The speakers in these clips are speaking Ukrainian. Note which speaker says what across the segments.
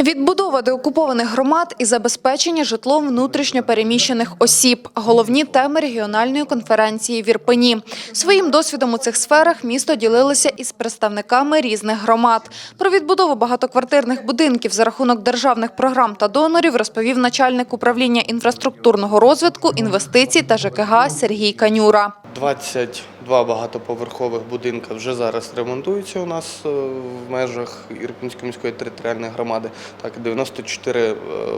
Speaker 1: Відбудова деокупованих громад і забезпечення житлом внутрішньо переміщених осіб – головні теми регіональної конференції в Ірпені. Своїм досвідом у цих сферах місто ділилося із представниками різних громад. Про відбудову багатоквартирних будинків за рахунок державних програм та донорів розповів начальник управління інфраструктурного розвитку, інвестицій та ЖКГ Сергій Канюра.
Speaker 2: 22 багатоповерхових будинка вже зараз ремонтуються у нас е, в межах Ірпінської міської територіальної громади. Так, 94 е,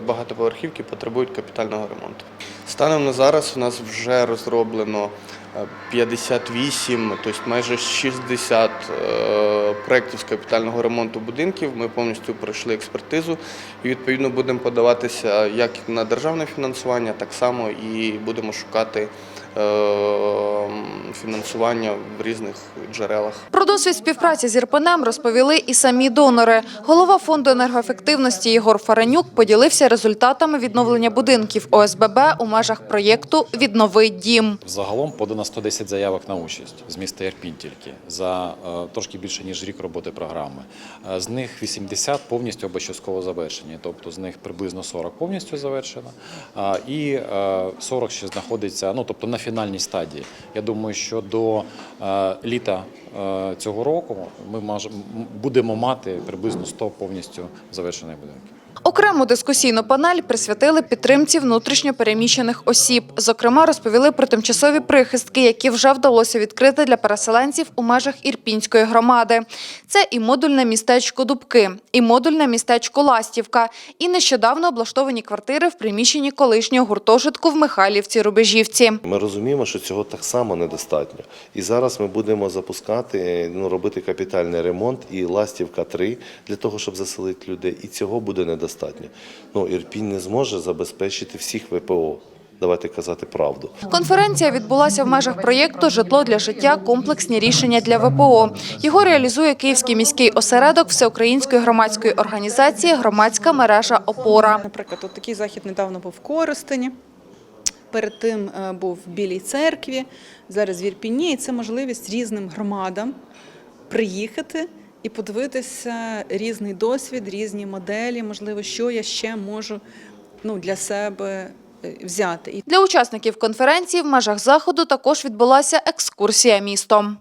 Speaker 2: багатоповерхівки потребують капітального ремонту. Станом на зараз у нас вже розроблено е, 58, тобто майже 60 е, проєктів з капітального ремонту будинків. Ми повністю пройшли експертизу і відповідно будемо подаватися як на державне фінансування, так само і будемо шукати е, фінансування в різних джерелах.
Speaker 1: Про досвід співпраці з Ірпенем розповіли і самі донори. Голова фонду енергоефективності Єгор Фаренюк поділився результатами відновлення будинків ОСББ у межах проєкту «Віднови дім».
Speaker 3: Загалом подано 110 заявок на участь з міста Ірпінь тільки за е, трошки більше ніж рік роботи програми. Е, З них 80 повністю або частково завершені, тобто з них приблизно 40 повністю завершено, і е, 40 ще знаходиться, ну тобто на фінальній стадії. Я думаю, що до е, літа е, цього року ми будемо мати приблизно 100 повністю завершених будинків.
Speaker 1: Окрему дискусійну панель присвятили підтримці внутрішньо переміщених осіб. Зокрема, розповіли про тимчасові прихистки, які вже вдалося відкрити для переселенців у межах Ірпінської громади. Це і модульне містечко Дубки, і модульне містечко Ластівка, і нещодавно облаштовані квартири в приміщенні колишнього гуртожитку в Михайлівці-Рубежівці.
Speaker 4: Ми розуміємо, що цього так само недостатньо. І зараз ми будемо запускати, ну, робити капітальний ремонт і Ластівка 3 для того, щоб заселити людей. І цього буде недостатньо. Ну, Ірпінь не зможе забезпечити всіх ВПО. Давайте казати правду.
Speaker 1: Конференція відбулася в межах проєкту Житло для життя. Комплексні рішення для ВПО. Його реалізує Київський міський осередок всеукраїнської громадської організації Громадська мережа Опора.
Speaker 5: Наприклад, от такий захід недавно був в Коростені. Перед тим е, був в Білій церкві, зараз в Ірпіні. І це можливість різним громадам приїхати і подивитися різний досвід, різні моделі, можливо, що я ще можу ну, для себе е, взяти.
Speaker 1: Для учасників конференції в межах заходу також відбулася екскурсія містом.